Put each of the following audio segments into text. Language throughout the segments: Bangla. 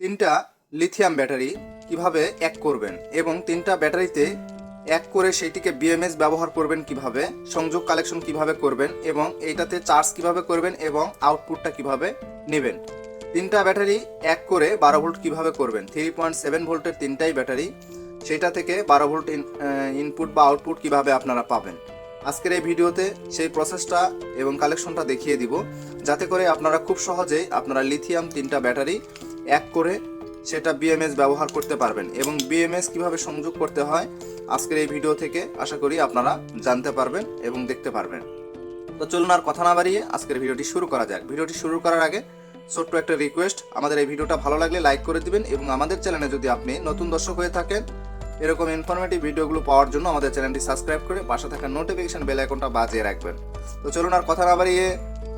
তিনটা লিথিয়াম ব্যাটারি কীভাবে এক করবেন এবং তিনটা ব্যাটারিতে এক করে সেটিকে বিএমএস ব্যবহার করবেন কীভাবে, সংযোগ কালেকশন কীভাবে করবেন এবং এইটাতে চার্জ কীভাবে করবেন এবং আউটপুটটা কীভাবে নেবেন। তিনটা ব্যাটারি এক করে বারো ভোল্ট কীভাবে করবেন? থ্রি পয়েন্ট সেভেন ভোল্টের তিনটাই ব্যাটারি সেটা থেকে বারো ভোল্ট ইনপুট বা আউটপুট কীভাবে আপনারা পাবেন। আজকের এই ভিডিওতে সেই প্রসেসটা এবং কালেকশনটা দেখিয়ে দিব, যাতে করে আপনারা খুব সহজেই আপনারা লিথিয়াম তিনটা ব্যাটারি এক করে সেটা বিএমএস ব্যবহার করতে পারবেন এবং বিএমএস কীভাবে সংযোগ করতে হয় আজকের এই ভিডিও থেকে আশা করি আপনারা জানতে পারবেন এবং দেখতে পারবেন। তো চলুন আর কথা না বাড়িয়ে আজকের ভিডিওটি শুরু করা যাক। ভিডিওটি শুরু করার আগে ছোট্ট একটা রিকোয়েস্ট আমাদের এই ভিডিওটা ভালো লাগলে লাইক করে দিবেন এবং আমাদের চ্যানেলে যদি আপনি নতুন দর্শক হয়ে থাকেন, এরকম ইনফরমেটিভ ভিডিওগুলো পাওয়ার জন্য আমাদের চ্যানেলটি সাবস্ক্রাইব করে পাশে থাকা নোটিফিকেশন বেল আইকনটা বাজিয়ে রাখবেন। তো চলুন আর কথা না বাড়িয়ে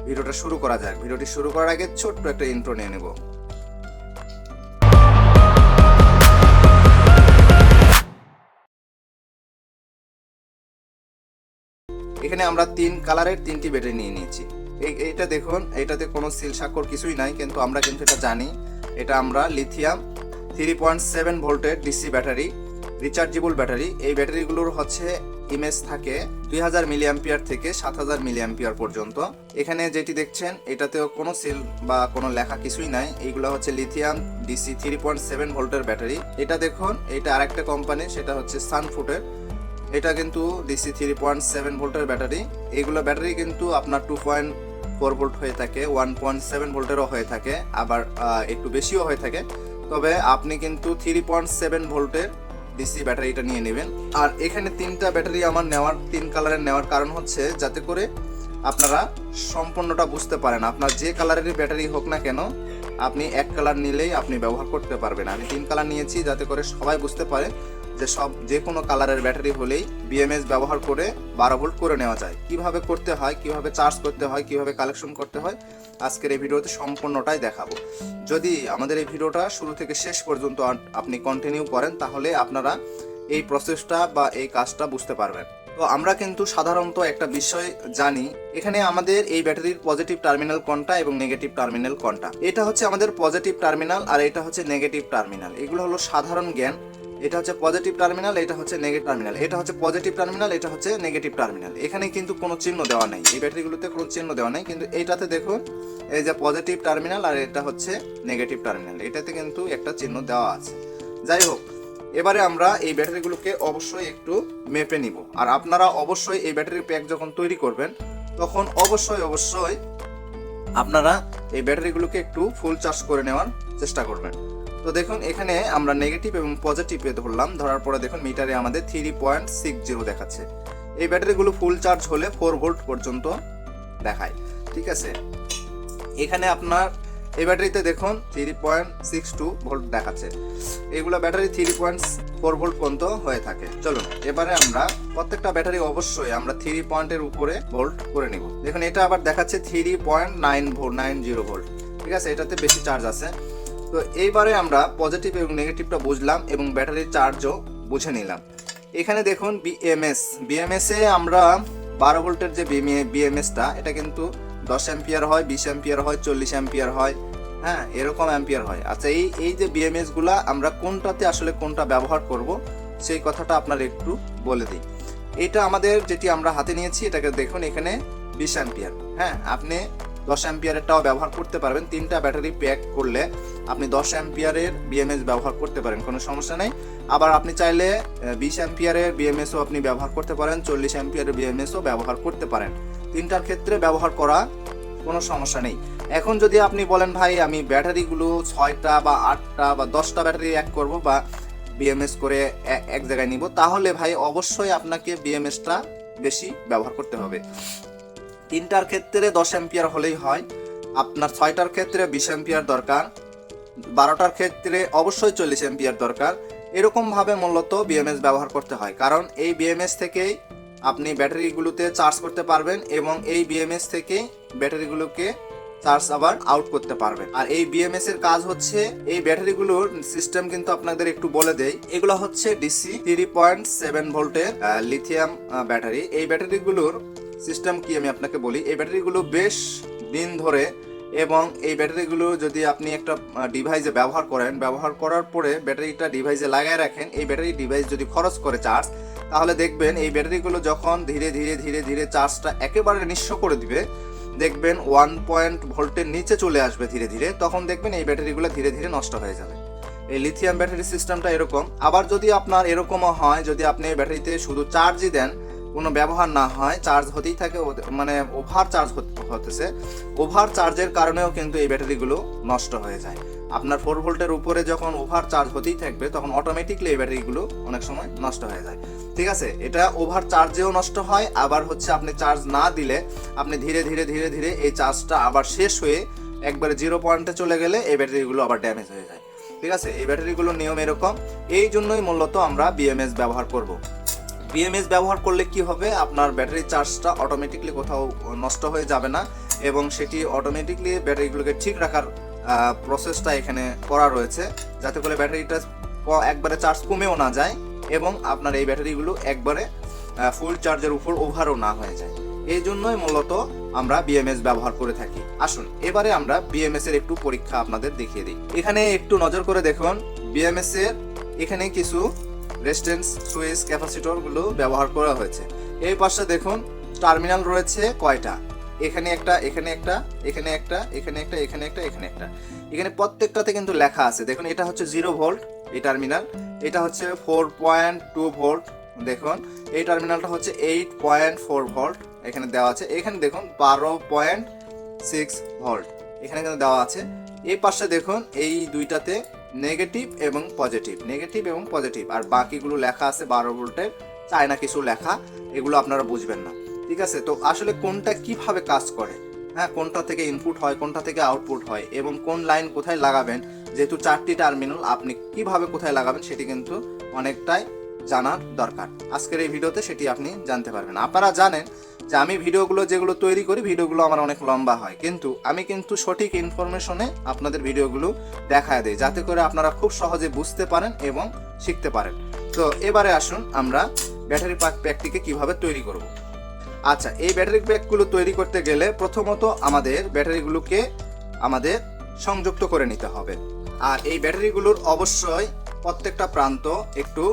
ভিডিওটা শুরু করা যাক। ভিডিওটি শুরু করার আগে ছোট্ট একটা ইন্ট্রো নিয়ে নেব। এখানে আমরা তিন কালারের তিনটি ব্যাটারি নিয়ে নিয়েছি। এই, এইটা দেখুন এটাতে কোনো সিল স্বাক্ষর কিছুই নাই, কিন্তু আমরা কিন্তু এটা জানি। এটা আমরা লিথিয়াম থ্রি পয়েন্ট সেভেন ভোল্টের ডিসি ব্যাটারি রিচার্জেবল ব্যাটারি। এই ব্যাটারিগুলোর হচ্ছে ইমেজ থাকে দুই হাজার মিলিয়াম্পিয়ার থেকে সাত হাজার মিলিয়াম্পিয়ার পর্যন্ত। এখানে যেটি দেখছেন, এটাতেও কোনো সিল বা কোনো লেখা কিছুই নাই। এইগুলো হচ্ছে lithium DC three point seven ভোল্টের ব্যাটারি। এটা দেখুন, এটা আরেকটা কোম্পানি সেটা হচ্ছে সানফুটের এটা কিন্তু ডিসি থ্রি পয়েন্ট সেভেন ভোল্টের ব্যাটারি। এইগুলো ব্যাটারি কিন্তু আপনার টু পয়েন্ট ফোর ভোল্ট হয়ে থাকে ওয়ান পয়েন্ট সেভেন ভোল্টেরও হয়ে থাকে, আবার একটু বেশিও হয়ে থাকে। তবে আপনি কিন্তু থ্রি পয়েন্ট সেভেন ভোল্টের ডিসি ব্যাটারিটা নিয়ে নেবেন। আর এখানে তিনটা ব্যাটারি আমার নেওয়ার, তিন কালারের নেওয়ার কারণ হচ্ছে যাতে করে আপনারা সম্পূর্ণটা বুঝতে পারেন। আপনার যে কালারেরই ব্যাটারি হোক না কেন আপনি এক কালার নিলেই আপনি ব্যবহার করতে পারবেন। আমি তিন কালার নিয়েছি যাতে করে সবাই বুঝতে পারে যে সব, যে কোনো কালারের ব্যাটারি হলেই বিএমএস ব্যবহার করে বারো ভোল্ট করে নেওয়া যায়। কীভাবে করতে হয়, কীভাবে চার্জ করতে হয়, কীভাবে কালেকশন করতে হয়, আজকের এই ভিডিওতে সম্পূর্ণটাই দেখাবো। যদি আমাদের এই ভিডিওটা শুরু থেকে শেষ পর্যন্ত আপনি কন্টিনিউ করেন, তাহলে আপনারা এই প্রসেসটা বা এই কাজটা বুঝতে পারবেন। তো আমরা কিন্তু সাধারণত একটা বিষয় জানি, এখানে আমাদের এই ব্যাটারির পজিটিভ টার্মিনাল কোনটা এবং নেগেটিভ টার্মিনাল কোনটা? এটা হচ্ছে আমাদের পজিটিভ টার্মিনাল আর এটা হচ্ছে নেগেটিভ টার্মিনাল এগুলো হলো সাধারণ জ্ঞান। এটা হচ্ছে পজিটিভ টার্মিনাল এটা হচ্ছে নেগেটিভ টার্মিনাল এটা হচ্ছে পজিটিভ টার্মিনাল এটা হচ্ছে নেগেটিভ টার্মিনাল এখানে কিন্তু কোনো চিহ্ন দেওয়া নাই। এই ব্যাটারিগুলোতে কোনো চিহ্ন দেওয়া নাই। কিন্তু এইটাতে দেখুন, এই যে পজিটিভ টার্মিনাল আর এটা হচ্ছে নেগেটিভ টার্মিনাল এটাতে কিন্তু একটা চিহ্ন দেওয়া আছে। যাই হোক এবারে আমরা এই ব্যাটারিগুলোকে অবশ্যই একটু মেপে নিব। আর আপনারা অবশ্যই এই ব্যাটারির প্যাক যখন তৈরি করবেন, তখন অবশ্যই অবশ্যই আপনারা এই ব্যাটারিগুলোকে একটু ফুল চার্জ করে নেওয়ার চেষ্টা করবেন। তো দেখুন, এখানে আমরা নেগেটিভ এবং পজিটিভে ধরলাম। ধরার পরে দেখুন, মিটারে আমাদের থ্রি পয়েন্ট সিক্স জিরো দেখাচ্ছে। এই ব্যাটারিগুলো ফুল চার্জ হলে ফোর ভোল্ট পর্যন্ত দেখায়। ঠিক আছে? এখানে আপনার এই ব্যাটারিতে দেখুন three point six two volt দেখাচ্ছে। এগুলো battery three point four volt পর্যন্ত হয়ে থাকে। চলুন, এবারে আমরা প্রত্যেকটা ব্যাটারি অবশ্যই আমরা থ্রি পয়েন্টের উপরে ভোল্ট করে নিব। দেখুন, এটা আবার দেখাচ্ছে three point nine volt nine zero volt ঠিক আছে, এটাতে বেশি চার্জ আছে। তো এইবারে আমরা পজিটিভ এবং নেগেটিভটা বুঝলাম এবং ব্যাটারির চার্জও বুঝে নিলাম। এখানে দেখুন বিএমএস বিএমএস আমরা বারো ভোল্টের যে বিএমএসটা এটা কিন্তু দশ অ্যাম্পিয়ার হয়, বিশ অ্যাম্পিয়ার হয়, চল্লিশ অ্যাম্পিয়ার হয় হ্যাঁ এরকম অ্যাম্পিয়ার হয়। আচ্ছা এই এই যে বিএমএসগুলা আমরা কোনটাতে আসলে কোনটা ব্যবহার করব, সেই কথাটা আপনার একটু বলে দিই। এটা আমাদের যেটি আমরা হাতে নিয়েছি, এটাকে দেখুন, এখানে বিশ অ্যাম্পিয়ার। হ্যাঁ আপনি দশ অ্যাম্পিয়ারেরটাও ব্যবহার করতে পারবেন। তিনটা ব্যাটারি প্যাক করলে আপনি দশ অ্যাম্পিয়ারের বিএমএস ব্যবহার করতে পারেন, কোনো সমস্যা নেই। আবার আপনি চাইলে বিশ অ্যাম্পিয়ারের বিএমএসও আপনি ব্যবহার করতে পারেন, চল্লিশ অ্যাম্পিয়ারের বিএমএসও ব্যবহার করতে পারেন। তিনটার ক্ষেত্রে ব্যবহার করা কোনো সমস্যা নেই। এখন যদি আপনি বলেন, ভাই, আমি ব্যাটারিগুলো ছয়টা বা আটটা বা দশটা ব্যাটারি এক করব বা বিএমএস করে এক জায়গায় নিব, তাহলে ভাই অবশ্যই আপনাকে বিএমএসটা বেশি ব্যবহার করতে হবে। তিনটার ক্ষেত্রে দশ অ্যাম্পিয়ার হলেই হয়। আপনার ছয়টার ক্ষেত্রে বিশ অ্যাম্পিয়ার দরকার। বারোটার ক্ষেত্রে অবশ্যই চল্লিশ অ্যাম্পিয়ার দরকার। এরকমভাবে মূলত বিএমএস ব্যবহার করতে হয়। কারণ এই বিএমএস থেকেই আপনি ব্যাটারিগুলোতে চার্জ করতে পারবেন এবং এই বিএমএস থেকেই ব্যাটারিগুলোকে চার্জ আবার আউট করতে পারবেন। আর এই বিএমএস এর কাজ হচ্ছে এই ব্যাটারিগুলোর সিস্টেম কিন্তু আপনাদের একটু বলে দেই। এগুলো হচ্ছে ডিসি থ্রি পয়েন্ট সেভেন ভোল্টের লিথিয়াম ব্যাটারি। এই ব্যাটারিগুলোর সিস্টেম কি আমি আপনাকে বলি? এই ব্যাটারিগুলো বেশ দিন ধরে এবং এই ব্যাটারিগুলো যদি আপনি একটা ডিভাইসে ব্যবহার করেন, ব্যবহার করার পরে ব্যাটারিটা ডিভাইসে লাগায় রাখেন, এই ব্যাটারি ডিভাইস যদি খরচ করে চার্জ তাহলে দেখবেন এই ব্যাটারিগুলো যখন ধীরে ধীরে ধীরে ধীরে চার্জটা একেবারে নিঃস্ব করে দিবে, দেখবেন ওয়ান পয়েন্ট ভোল্টের নিচে চলে আসবে ধীরে ধীরে, তখন দেখবেন এই ব্যাটারিগুলো ধীরে ধীরে নষ্ট হয়ে যাবে। এই লিথিয়াম ব্যাটারি সিস্টেমটা এরকম। আবার যদি আপনার এরকমও হয়, যদি আপনি ব্যাটারিতে শুধু চার্জই দেন কোনো ব্যবহার না হয় চার্জ হতেই থাকে মানে ওভার চার্জ হতেছে। ওভার চার্জের কারণেও কিন্তু এই ব্যাটারিগুলো নষ্ট হয়ে যায়। আপনার ফোর ভোল্টের উপরে যখন ওভার চার্জ হতেই থাকবে, তখন অটোমেটিকলি এই ব্যাটারিগুলো অনেক সময় নষ্ট হয়ে যায়। ঠিক আছে? এটা ওভার চার্জেও নষ্ট হয়, আবার হচ্ছে আপনি চার্জ না দিলে আপনি ধীরে ধীরে ধীরে ধীরে এই চার্জটা আবার শেষ হয়ে একবারে জিরো পয়েন্টে চলে গেলে এই ব্যাটারিগুলো আবার ড্যামেজ হয়ে যায়। ঠিক আছে? এই ব্যাটারিগুলোর নিয়ম এরকম। এই জন্যই মূলত আমরা বিএমএস ব্যবহার করব। বিএমএস ব্যবহার করলে কি হবে? আপনার ব্যাটারি চার্জটা অটোমেটিকলি কোথাও নষ্ট হয়ে যাবে না এবং সেটি অটোমেটিকলি ব্যাটারিগুলোকে ঠিক রাখার প্রসেসটা এখানে করা রয়েছে যাতে করে ব্যাটারিটা একবারে চার্জ কমেও না যায় এবং আপনার এই ব্যাটারিগুলো একবারে ফুল চার্জের উপর ওভারও না হয়ে যায়। এই জন্যই মূলত আমরা বিএমএস ব্যবহার করে থাকি। আসুন, এবারে আমরা বিএমএস এর একটু পরীক্ষা আপনাদের দেখিয়ে দিই। এখানে একটু নজর করে দেখুন বিএমএস এর এখানে কিছু রেজিস্ট্যান্স, সুইচ, ক্যাপাসিটরগুলো ব্যবহার করা হয়েছে। এই পাশে দেখুন, টার্মিনাল রয়েছে কয়টা? এখানে একটা এখানে একটা এখানে একটা এখানে একটা এখানে একটা এখানে একটা। এখানে প্রত্যেকটাতে কিন্তু লেখা আছে। দেখুন, এটা হচ্ছে জিরো ভোল্ট এই টার্মিনাল, এটা হচ্ছে ফোর পয়েন্ট টু ভোল্ট দেখুন, এই টার্মিনালটা হচ্ছে এইট পয়েন্ট ফোর ভোল্ট এখানে দেওয়া আছে। এখানে দেখুন, বারো পয়েন্ট সিক্স ভোল্ট এখানে কিন্তু দেওয়া আছে। এই পাশে দেখুন, এই দুইটাতে নেগেটিভ এবং পজিটিভ, নেগেটিভ এবং পজিটিভ। আর বাকিগুলো লেখা আছে বারো ভোল্টের চায়না কিছু লেখা, এগুলো আপনারা বুঝবেন না। ঠিক আছে? তো আসলে কোনটা কীভাবে কাজ করে? হ্যাঁ কোনটা থেকে ইনপুট হয়, কোনটা থেকে আউটপুট হয়, এবং কোন লাইন কোথায় লাগাবেন, যেহেতু চারটি টার্মিনাল আপনি কীভাবে কোথায় লাগাবেন সেটি কিন্তু অনেকটাই জানার দরকার। আজকের এই ভিডিওতে সেটি আপনি জানতে পারবেন। আপনারা জানেন যে আমি ভিডিওগুলো যেগুলো তৈরি করি, ভিডিওগুলো আমার অনেক লম্বা হয়। কিন্তু আমি কিন্তু সঠিক ইনফরমেশনে আপনাদের ভিডিওগুলো দেখায় দিই, যাতে করে আপনারা খুব সহজে বুঝতে পারেন এবং শিখতে পারেন। তো এবারে আসুন আমরা ব্যাটারি প্যাক প্যাকটিকে কীভাবে তৈরি করব। আচ্ছা এই ব্যাটারি প্যাকগুলো তৈরি করতে গেলে প্রথমত আমাদের ব্যাটারিগুলোকে আমাদের সংযুক্ত করে নিতে হবে। আর এই ব্যাটারিগুলোর অবশ্যই প্রত্যেকটা প্রান্ত একটু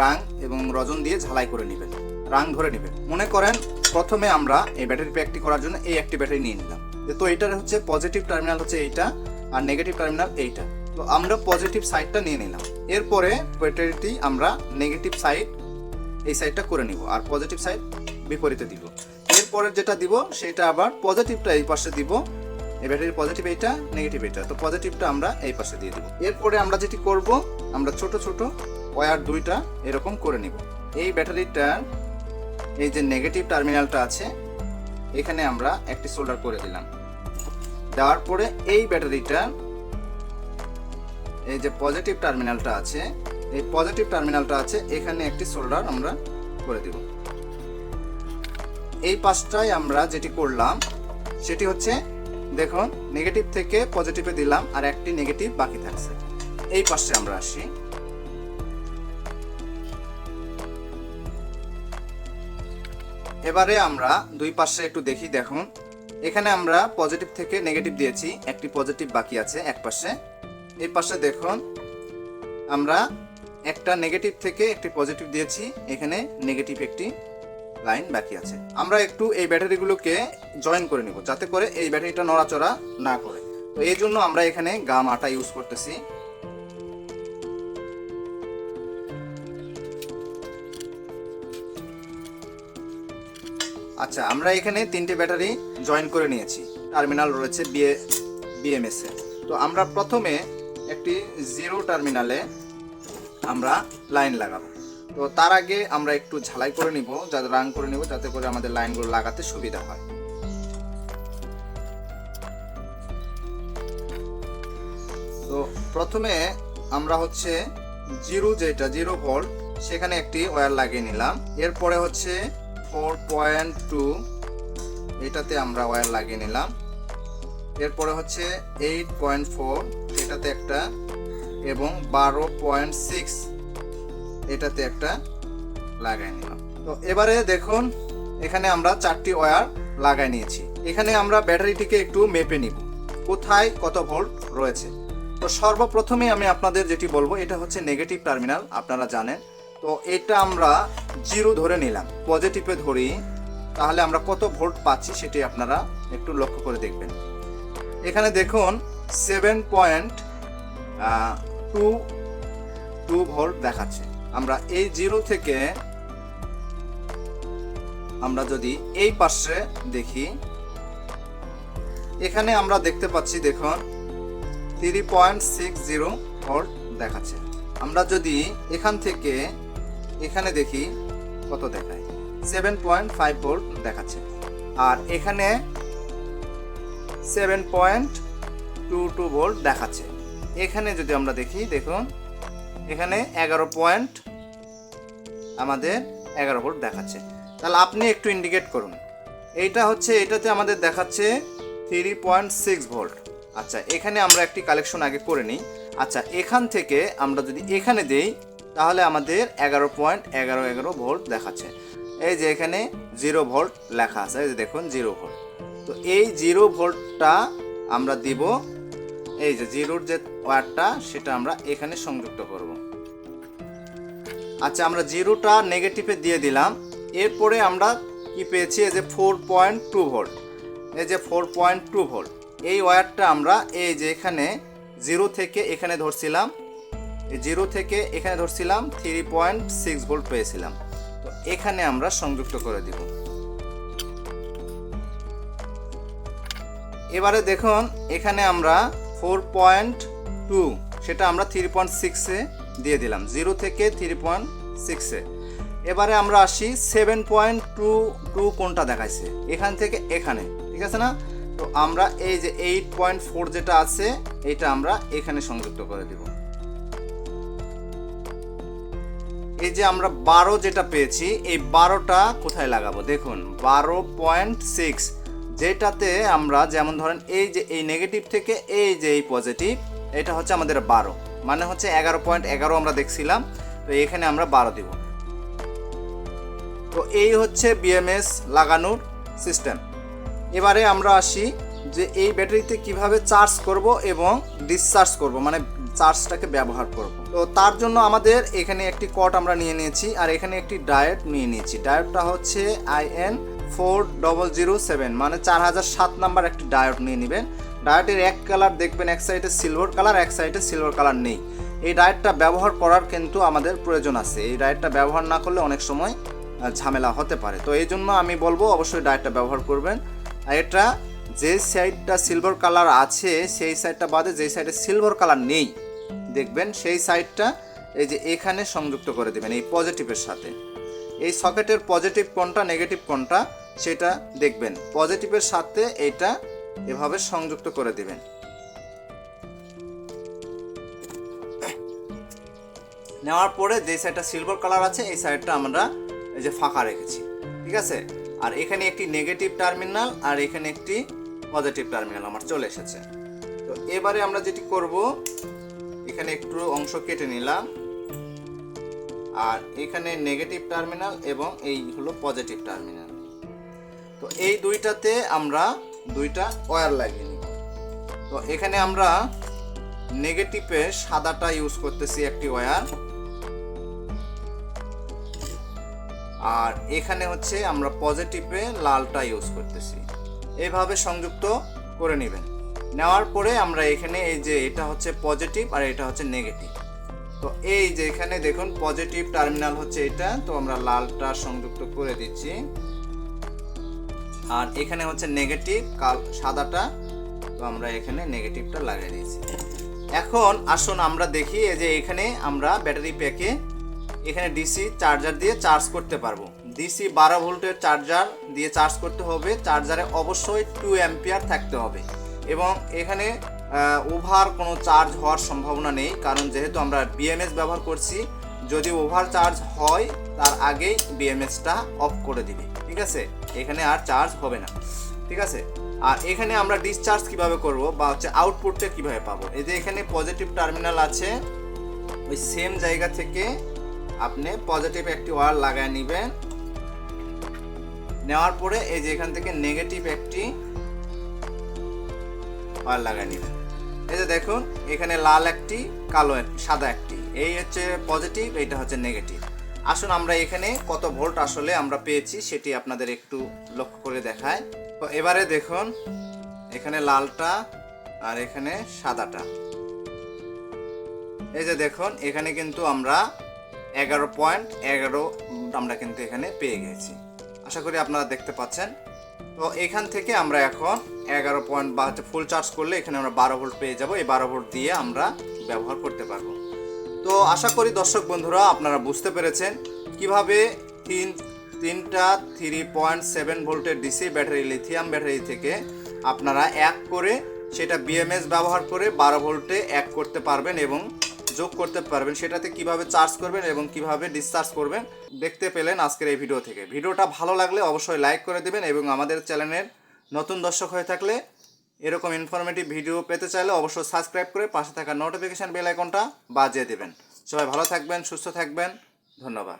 রাং এবং রজন দিয়ে ঝালাই করে নেবেন। রাং ধরে নেবেন। মনে করেন প্রথমে আমরা এই ব্যাটারি প্যাকটি করার জন্য এই একটি ব্যাটারি নিয়ে নিলাম। তো এটার হচ্ছে পজিটিভ টার্মিনাল হচ্ছে এইটা আর নেগেটিভ টার্মিনাল এইটা। তো আমরা পজিটিভ সাইডটা নিয়ে নিলাম। এরপরে ব্যাটারিটি আমরা নেগেটিভ সাইড এই সাইডটা করে নিব আর পজিটিভ সাইড বিপরীতে দিব। এরপরে যেটা দিব সেটা আবার পজিটিভটা এই পাশে দিব। এই ব্যাটারির পজিটিভ এইটা নেগেটিভ এটা তো পজিটিভটা আমরা এই পাশে দিয়ে দিব। এরপরে আমরা যেটি করব, আমরা ছোট ছোট ওয়্যার দুইটা এরকম করে নিব। এই ব্যাটারিটার এই যে নেগেটিভ টার্মিনালটা আছে, এখানে আমরা একটি সোল্ডার করে দিলাম। দেওয়ার পরে এই ব্যাটারিটা, এই যে পজিটিভ টার্মিনালটা আছে, এই পজিটিভ টার্মিনালটা আছে, এখানে একটি সোল্ডার আমরা করে দিব। এই পাশটায় আমরা যেটি করলাম, সেটি হচ্ছে, দেখুন নেগেটিভ থেকে পজিটিভে দিলাম, আর একটি নেগেটিভ বাকি থাকছে। এই পাশে আমরা আসি। এবারে আমরা দুই পাশে একটু দেখি, দেখুন। এখানে আমরা পজিটিভ থেকে নেগেটিভ দিয়েছি, একটি পজিটিভ বাকি আছে এক পাশে। এই পাশে দেখুন, আমরা একটা নেগেটিভ থেকে একটি পজিটিভ দিয়েছি, এখানে নেগেটিভ একটি লাইন বাকি আছে। আমরা একটু এই ব্যাটারিগুলোকে জয়েন করে নিব, যাতে করে এই ব্যাটারিটা নড়াচড়া না করে। তো এই জন্য আমরা এখানে গাম আটা ইউজ করতেছি। আচ্ছা আমরা এখানে তিনটে ব্যাটারি জয়েন করে নিয়েছি। টার্মিনাল রয়েছে বিএ বিএমএস এ। তো আমরা প্রথমে একটি জিরো টার্মিনালে আমরা লাইন লাগাবো। তো তার আগে আমরা একটু ঝালাই করে নিব, যাতে রাং করে নিব, যাতে করে আমাদের লাইনগুলো লাগাতে সুবিধা হয়। তো প্রথমে আমরা হচ্ছে জিরো যেটা, জিরো ভোল্ট, সেখানে একটি ওয়্যার লাগিয়ে নিলাম। এরপরে হচ্ছে ফোর পয়েন্ট টু এটাতে আমরা ওয়্যার লাগিয়ে নিলাম। এরপরে হচ্ছে এইট পয়েন্ট ফোর এটাতে একটা, এবং বারো পয়েন্ট সিক্স এটাতে একটা লাগাই নিলাম। তো এবারে দেখুন, এখানে আমরা চারটি ওয়্যার লাগাই নিয়েছি। এখানে আমরা ব্যাটারিটিকে একটু মেপে নিব। কোথায় কত ভোল্ট রয়েছে? তো সর্বপ্রথমে আমি আপনাদের যেটি বলব, এটা হচ্ছে নেগেটিভ টার্মিনাল আপনারা জানেন। তো এটা আমরা জিরো ধরে নিলাম পজিটিভে ধরি, তাহলে আমরা কত ভোল্ট পাচ্ছি সেটি আপনারা একটু লক্ষ্য করে দেখবেন। এখানে দেখুন seven point two two volt দেখাচ্ছে। আমরা এই জিরো থেকে আমরা যদি এই পাশে দেখি, এখানে আমরা দেখতে পাচ্ছি, দেখুন three point six zero volt দেখাচ্ছে। আমরা যদি এখান থেকে এখানে দেখি কত দেখায়। সেভেন পয়েন্ট ফাইভ ভোল্ট দেখাচ্ছে। আর এখানে seven point two two volt দেখাচ্ছে। এখানে যদি আমরা দেখি, দেখুন, এখানে এগারো পয়েন্ট আমাদের এগারো ভোল্ট দেখাচ্ছে। তাহলে আপনি একটু ইন্ডিকেট করুন। এইটা হচ্ছে, এটাতে আমাদের দেখাচ্ছে থ্রি পয়েন্ট সিক্স ভোল্ট আচ্ছা এখানে আমরা একটি কালেকশন আগে করে নিই। আচ্ছা এখান থেকে আমরা যদি এখানে দেই তাহলে আমাদের এগারো পয়েন্ট এগারো এগারো ভোল্ট দেখাচ্ছে। এই যে এখানে জিরো ভোল্ট লেখা আছে, এই যে দেখুন জিরো ভোল্ট তো এই জিরো ভোল্টটা আমরা দিব, এই যে জিরোর যে ওয়ারটা সেটা আমরা এখানে সংযুক্ত করব। আচ্ছা আমরা জিরোটা নেগেটিভে দিয়ে দিলাম। এরপরে আমরা কি পেয়েছি? এই যে ফোর পয়েন্ট টু ভোল্ট এই যে ফোর পয়েন্ট টু ভোল্ট এই ওয়্যারটা আমরা এই যে এখানে জিরো থেকে এখানে ধরছিলাম জিরো থেকে এখানে ধরছিলাম থ্রি পয়েন্ট সিক্স ভোল্ট পেয়েছিলাম। তো এখানে আমরা সংযুক্ত করে দিব। এবারে দেখুন, এখানে আমরা ফোর পয়েন্ট টু সেটা আমরা থ্রি পয়েন্ট সিক্সে দিয়ে দিলাম। জিরো থেকে থ্রি পয়েন্ট সিক্সে এবারে আমরা আসি সেভেন পয়েন্ট টু টু কোনটা দেখাইছে? এখান থেকে এখানে, ঠিক আছে না? তো আমরা এই যে এইট পয়েন্ট ফোর যেটা আছে এটা আমরা এখানে সংযুক্ত করে দিব। এই যে আমরা বারো যেটা পেয়েছি, এই বারোটা কোথায় লাগাবো? দেখুন, বারো পয়েন্ট সিক্স যেটাতে আমরা যেমন ধরেন এই যে, এই নেগেটিভ থেকে এই যে, এই পজিটিভ এটা হচ্ছে আমাদের বারো। মানে হচ্ছে এগারো পয়েন্ট এগারো আমরা দেখছিলাম, তো এখানে আমরা বারো দিব। তো এই হচ্ছে বিএমএস লাগানোর সিস্টেম এবারে আমরা আসি যে এই ব্যাটারিতে কীভাবে চার্জ করব এবং ডিসচার্জ করব মানে চার্জটাকে ব্যবহার করব। তো তার জন্য আমাদের এখানে একটি কট আমরা নিয়ে নিয়েছি আর এখানে একটি ডায়েট নিয়ে নিয়েছি। ডায়েটটা হচ্ছে IN four double zero seven মানে চার হাজার সাত নাম্বার একটি ডায়েট নিয়ে নেবেন। ডায়েটের এক কালার দেখবেন, এক সাইডে সিলভার কালার, এক সাইডে সিলভার কালার নেই। এই ডায়েটটা ব্যবহার করার কিন্তু আমাদের প্রয়োজন আছে। এই ডায়েটটা ব্যবহার না করলে অনেক সময় ঝামেলা হতে পারে। তো এই জন্য আমি বলব অবশ্যই ডায়েটটা ব্যবহার করবেন। আর এটা যে সাইডটা সিলভার কালার আছে, সেই সাইডটা বাদে যে সাইডে সিলভার কালার নেই দেখবেন সেই সাইডটা এই যে এখানে সংযুক্ত করে দেবেন, এই পজিটিভের সাথে। এই সকেটের পজিটিভ কোনটা নেগেটিভ কোনটা, সেটা দেখবেন। পজিটিভের সাথে এটা এভাবে সংযুক্ত করে দেবেন। নেওয়ার পরে যে সাইডটা সিলভার কালার আছে, এই সাইডটা আমরা এই যে ফাঁকা রেখেছি। ঠিক আছে? আর এখানে একটি নেগেটিভ টার্মিনাল আর এখানে একটি পজিটিভ টার্মিনাল আমার চলে এসেছে। তো এবারে আমরা যেটি করব এখানে একটু অংশ কেটে নিলাম। আর এখানে নেগেটিভ টার্মিনাল এবং এই হলো পজিটিভ টার্মিনাল তো এই দুইটাতে আমরা দুইটা ওয়্যার লাগিয়ে নিব। তো এখানে আমরা নেগেটিভে সাদাটা ইউজ করতেছি একটি ওয়্যার আর এখানে হচ্ছে আমরা পজিটিভে লালটা ইউজ করতেছি। এভাবে সংযুক্ত করে নেবেন। নেওয়ার পরে আমরা এখানে এই যে এটা হচ্ছে পজিটিভ আর এটা হচ্ছে নেগেটিভ তো এই যে এখানে দেখুন পজিটিভ টার্মিনাল হচ্ছে এটা, তো আমরা লালটা সংযুক্ত করে দিচ্ছি। আর এখানে হচ্ছে নেগেটিভ কাল সাদাটা, তো আমরা এখানে নেগেটিভটা লাগিয়ে দিয়েছি। এখন আসুন আমরা দেখি এই যে এখানে আমরা ব্যাটারি প্যাকে এখানে ডিসি চার্জার দিয়ে চার্জ করতে পারব। ডিসি বারো ভোল্টের চার্জার দিয়ে চার্জ করতে হবে। চার্জারে অবশ্যই টু অ্যাম্পিয়ার থাকতে হবে। এবং এখানে ওভার কোনো চার্জ হওয়ার সম্ভাবনা নেই, কারণ যেহেতু আমরা বিএমএস ব্যবহার করছি, যদি ওভার চার্জ হয়, তার আগেই বিএমএসটা অফ করে দিবে, ঠিক আছে? এখানে আর চার্জ হবে না, ঠিক আছে? আর এখানে আমরা ডিসচার্জ কীভাবে করব, বা হচ্ছে আউটপুটটা কীভাবে পাবো? এই যে এখানে পজিটিভ টার্মিনাল আছে, ওই সেম জায়গা থেকে আপনি পজিটিভ একটি ওয়ার লাগায় নেবেন। নেওয়ার পরে এই যে এখান থেকে নেগেটিভ একটি অয়েল লাগাই নেবেন এই যে দেখুন, এখানে লাল একটি, কালো একটি সাদা একটি। এই হচ্ছে পজিটিভ এইটা হচ্ছে নেগেটিভ আসুন আমরা এখানে কত ভোল্ট আসলে আমরা পেয়েছি সেটি আপনাদের একটু লক্ষ্য করে দেখায় তো এবারে দেখুন, এখানে লালটা আর এখানে সাদাটা। এই যে দেখুন, এখানে কিন্তু আমরা এগারো পয়েন্ট এগারো আমরা কিন্তু এখানে পেয়ে গেছি। আশা করি আপনারা দেখতে পাচ্ছেন। তো এখান থেকে আমরা এখন এগারো পয়েন্ট বা ফুল চার্জ করলে এখানে আমরা বারো ভোল্ট পেয়ে যাব। এই বারো ভোল্ট দিয়ে আমরা ব্যবহার করতে পারব। তো আশা করি দর্শক বন্ধুরা আপনারা বুঝতে পেরেছেন কীভাবে তিন, তিনটা থ্রি পয়েন্ট সেভেন ভোল্টের ডিসি ব্যাটারি লিথিয়াম ব্যাটারি থেকে আপনারা এক করে সেটা বিএমএস ব্যবহার করে বারো ভোল্টে এক করতে পারবেন এবং যোগ করতে পারবেন, সেটাতে কীভাবে চার্জ করবেন এবং কীভাবে ডিসচার্জ করবেন, দেখতে পেলেন আজকের এই ভিডিও থেকে। ভিডিওটা ভালো লাগলে অবশ্যই লাইক করে দেবেন এবং আমাদের চ্যানেলের নতুন দর্শক হয়ে থাকলে এরকম ইনফরমেটিভ ভিডিও পেতে চাইলে অবশ্যই সাবস্ক্রাইব করে পাশে থাকা নোটিফিকেশান বেল আইকনটা বাজিয়ে দেবেন। সবাই ভালো থাকবেন, সুস্থ থাকবেন, ধন্যবাদ।